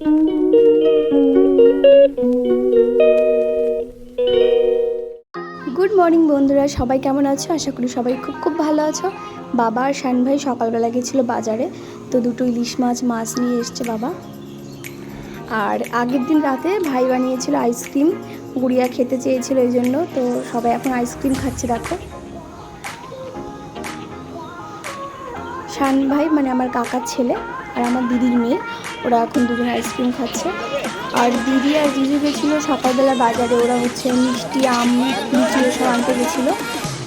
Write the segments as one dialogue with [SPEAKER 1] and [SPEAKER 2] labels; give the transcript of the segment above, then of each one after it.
[SPEAKER 1] Good morning বন্ধুরা। সবাই কেমন আছো? আশা করি সবাই খুব খুব ভালো আছো। বাবা আর শান ভাই সকালবেলা গেছিল বাজারে। তো দুটো ইলিশ মাছ মাছ নিয়ে এসছে বাবা। আর আগের দিন রাতে ভাই বানিয়েছিল আইসক্রিম। গুড়িয়া খেতে চেয়েছিল এই জন্য। তো সবাই এখন আইসক্রিম খাচ্ছে, দেখো। শান ভাই মানে আমার কাকার ছেলে আর আমার দিদির মেয়ে, ওরা এখন দুজন আইসক্রিম খাচ্ছে। আর দিদি আর জিজু গেছিল সকালবেলা বাজারে, ওরা হচ্ছে মিষ্টি, আম, লিচু এসব আনতে গেছিল।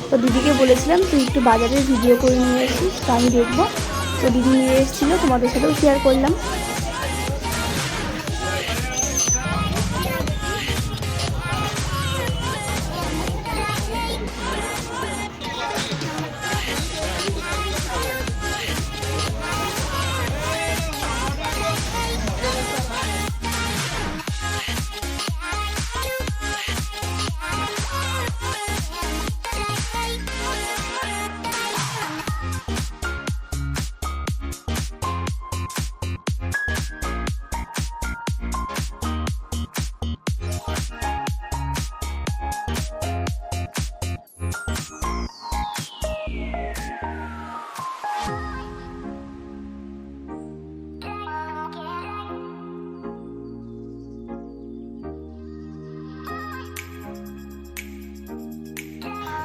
[SPEAKER 1] তো দিদিকে বলেছিলাম, তুই একটু বাজারে ভিডিও করে নিয়ে এসিস, তো আমি দেখব। তো দিদি নিয়ে এসেছিল, তোমাদের সাথেও শেয়ার করলাম।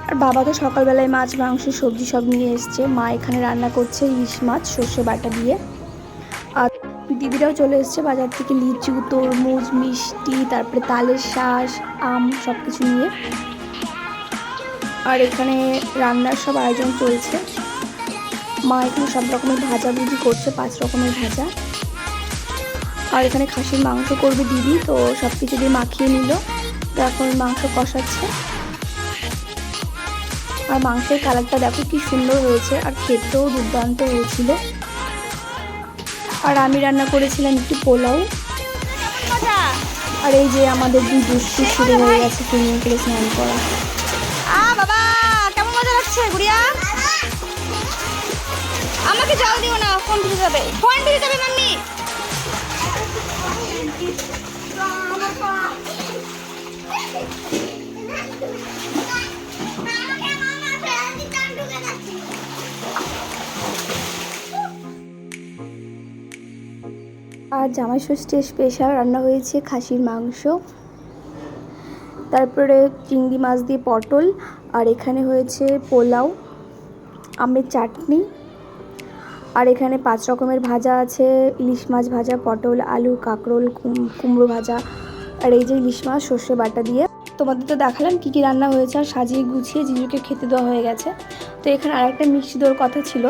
[SPEAKER 1] আর বাবা তো সকালবেলায় মাছ, মাংস, সবজি সব নিয়ে এসছে। মা এখানে রান্না করছে ইলিশ মাছ, সর্ষে বাটা দিয়ে। আর দিদিরাও চলে এসছে বাজার থেকে লিচু, তরমুজ, মিষ্টি, তারপরে তালের শাঁস, আম সব কিছু নিয়ে। আর এখানে রান্নার সব আয়োজন চলছে। মা এখানে সব রকমের ভাজা ভাজাভুজি করছে, পাঁচ রকমের ভাজা। আর এখানে খাসির মাংস করবে দিদি, তো সব কিছু দিয়ে মাখিয়ে নিল। তো এখন মাংস কষাচ্ছে। আর মাংসের কালারটা দেখো কি সুন্দর হয়েছে, আর খেতেও দুর্দান্ত হয়েছিল। আর আমি রান্না করেছিলাম একটু পোলাও। আর এই যে আমাদের দুই দুষ্টি শুরু হয়ে গেছে সুইমিং পুলে স্নান করা।
[SPEAKER 2] আমাকে জল দিও না ফোন যাবে? ফোন যাবে, মাম্মি?
[SPEAKER 1] আর জামাই ষষ্ঠীর স্পেশাল রান্না হয়েছে খাসির মাংস। তারপরে চিংড়ি মাছ দিয়ে পটল, আর এখানে হয়েছে পোলাও, আমের চাটনি, আর এখানে পাঁচ রকমের ভাজা আছে, ইলিশ মাছ ভাজা, পটল, আলু, কাঁকরোল কুমড়ো ভাজা, আর এই যে ইলিশ মাছ, সর্ষে বাটা দিয়ে তোমাদের তো দেখালাম কী কী রান্না হয়েছে, আর সাজিয়ে গুছিয়ে জিজুকে খেতে দেওয়া হয়ে গেছে। তো এখানে আরেকটা মিষ্টি দেওয়ার কথা ছিল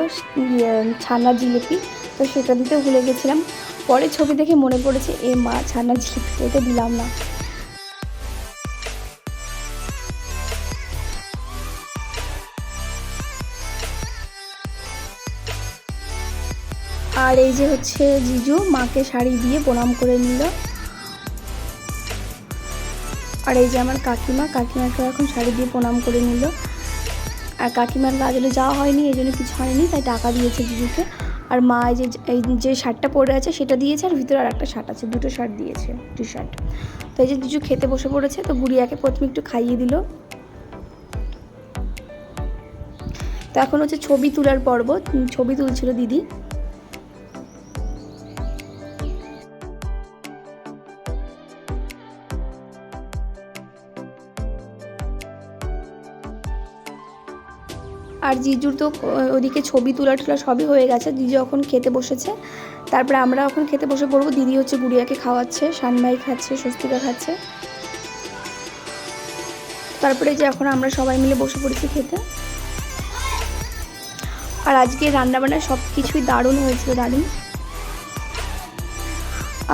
[SPEAKER 1] ছানার জিলিপি। তো সেটা দিতে ভুলে গেছিলাম। পরে ছবি দেখে মনে পড়েছে, এ মা, ছানার জিলিপি এটা দিলাম না। আর এই যে হচ্ছে জিজু, মাকে শাড়ি দিয়ে প্রণাম করে নিল। আর এই যে আমার কাকিমা কাকিমাকে এখন শাড়ি দিয়ে প্রণাম করে নিল। আর কাকিমার গাজলে যাওয়া হয়নি, এই জন্য কিছু হয়নি, তাই টাকা দিয়েছে জিজুকে আর মা এই যে এই যে শার্টটা পরে আছে, সেটা দিয়েছে, আর ভিতরে আর একটা শার্ট আছে, দুটো শার্ট দিয়েছে টি শার্ট তো এই যে জিজু খেতে বসে পড়েছে, তো গুড়িয়াকে প্রথমে একটু খাইয়ে দিল। তো এখন হচ্ছে ছবি তোলার পর্ব ছবি তুলছিল দিদি। আর জিজুর তো ওদিকে ছবি তোলা টোলা সবই হয়ে গেছে। দিদি এখন খেতে বসেছে। তারপরে আমরা এখন খেতে বসে পড়ব। দিদি হচ্ছে গুড়িয়াকে খাওয়াচ্ছে শানভাই খাচ্ছে, স্বস্তিকা খাচ্ছে। তারপরে যে এখন আমরা সবাই মিলে বসে পড়েছি খেতে। আর আজকে রান্নাবান্না সব কিছুই দারুণ হয়েছিল, দারুণ।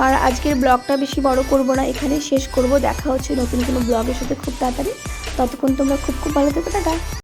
[SPEAKER 1] আর আজকের ব্লগটা বেশি বড় করব না এখানে শেষ করব। দেখা হচ্ছে নতুন কোনো ব্লগের সাথে খুব তাড়াতাড়ি। ততক্ষণ তোমরা খুব খুব ভালো থেকো, টাটা।